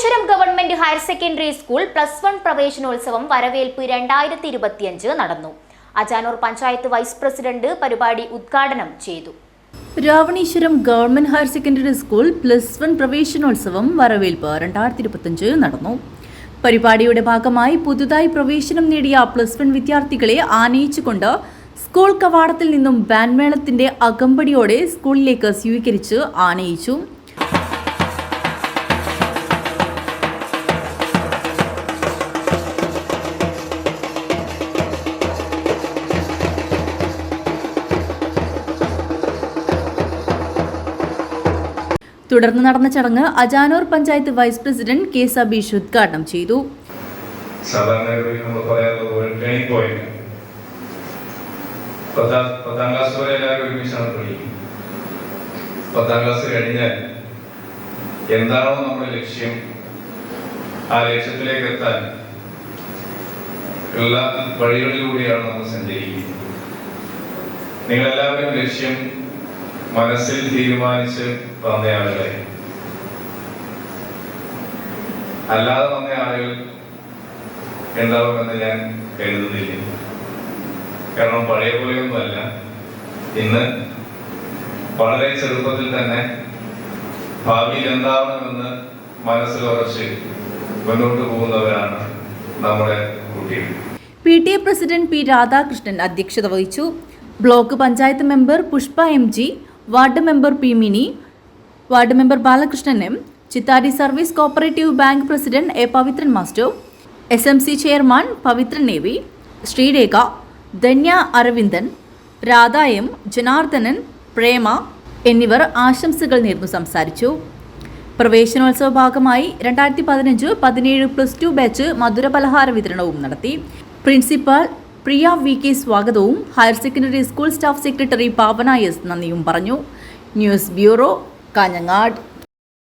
Ravaneeswaram government higher secondary school plus one പ്രവേശനോത്സവം വരവേൽപ്പ് രണ്ടായിരത്തി ഇരുപത്തിയഞ്ച് നടന്നു. അജാനൂർ പഞ്ചായത്ത് വൈസ് പ്രസിഡന്റ് പരിപാടി ഉദ്ഘാടനം ചെയ്തു. Ravaneeswaram government higher secondary school plus one പ്രവേശനോത്സവം വരവേൽപ്പ് രണ്ടായിരത്തി ഇരുപത്തിയഞ്ച് നടന്നു. പരിപാടിയുടെ ഭാഗമായി പുതുതായി പ്രവേശനം നേടിയ പ്ലസ് വൺ വിദ്യാർത്ഥികളെ ആനയിച്ചുകൊണ്ട് സ്കൂൾ കവാടത്തിൽ നിന്നും ബാൻമേളത്തിന്റെ അകമ്പടിയോടെ സ്കൂളിലേക്ക് സ്വീകരിച്ച് ആനയിച്ചു. തുടർന്ന് നടന്ന ചടങ്ങ് Ajanur panchayat vice president K Sabeesh ഉദ്ഘാടനം ചെയ്തു. പത്താം ക്ലാസ് വരെ എല്ലാവരും ഒരുമിച്ചാണ് പഠിക്കും പത്താം ക്ലാസ് കഴിഞ്ഞാൽ എന്താണോ നമ്മുടെ ലക്ഷ്യം ആ ലക്ഷ്യത്തിലേക്ക് എത്താൻ ഉള്ള വഴികളിലൂടെയാണ് നമ്മൾ സഞ്ചരിക്കുന്നത്. നിങ്ങളെല്ലാവരും ലക്ഷ്യം മനസ്സിൽ തീരുമാനിച്ച് വന്ന ആളുകളെ അല്ലാതെ വന്ന ആളുകൾ ഉണ്ടാവുമെന്ന് ഞാൻ കരുതുന്നില്ല. കാരണം പഴയ പോലെയൊന്നുമല്ല. ഇന്ന് വളരെ ചെറുപ്പത്തിൽ തന്നെ ഭാവിയിൽ എന്താവണമെന്ന് മനസ്സിൽ ഉറച്ച് മുന്നോട്ട് പോകുന്നവരാണ് നമ്മുടെ കുട്ടികൾ. P T A president P Radhakrishnan അധ്യക്ഷത വഹിച്ചു. Block panchayat member Pushpa M G ward member P Mini ward member Balakrishnan M Chittari service cooperative bank president A Pavithran master S M C chairman Pavithran navy Sreerekha Dhanya Aravindan Radha M Janardhanan Prema എന്നിവർ ആശംസകൾ നേർന്നു സംസാരിച്ചു. പ്രവേശനോത്സവ ഭാഗമായി രണ്ടായിരത്തി പതിനഞ്ച് പതിനേഴ് പ്ലസ് ടു ബാച്ച് മധുര പലഹാര വിതരണവും നടത്തി. പ്രിൻസിപ്പാൾ പ്രിയ വി കെ സ്വാഗതവും. Higher secondary school staff secretary Pavana S നന്ദിയും പറഞ്ഞു. News bureau Kanhangad.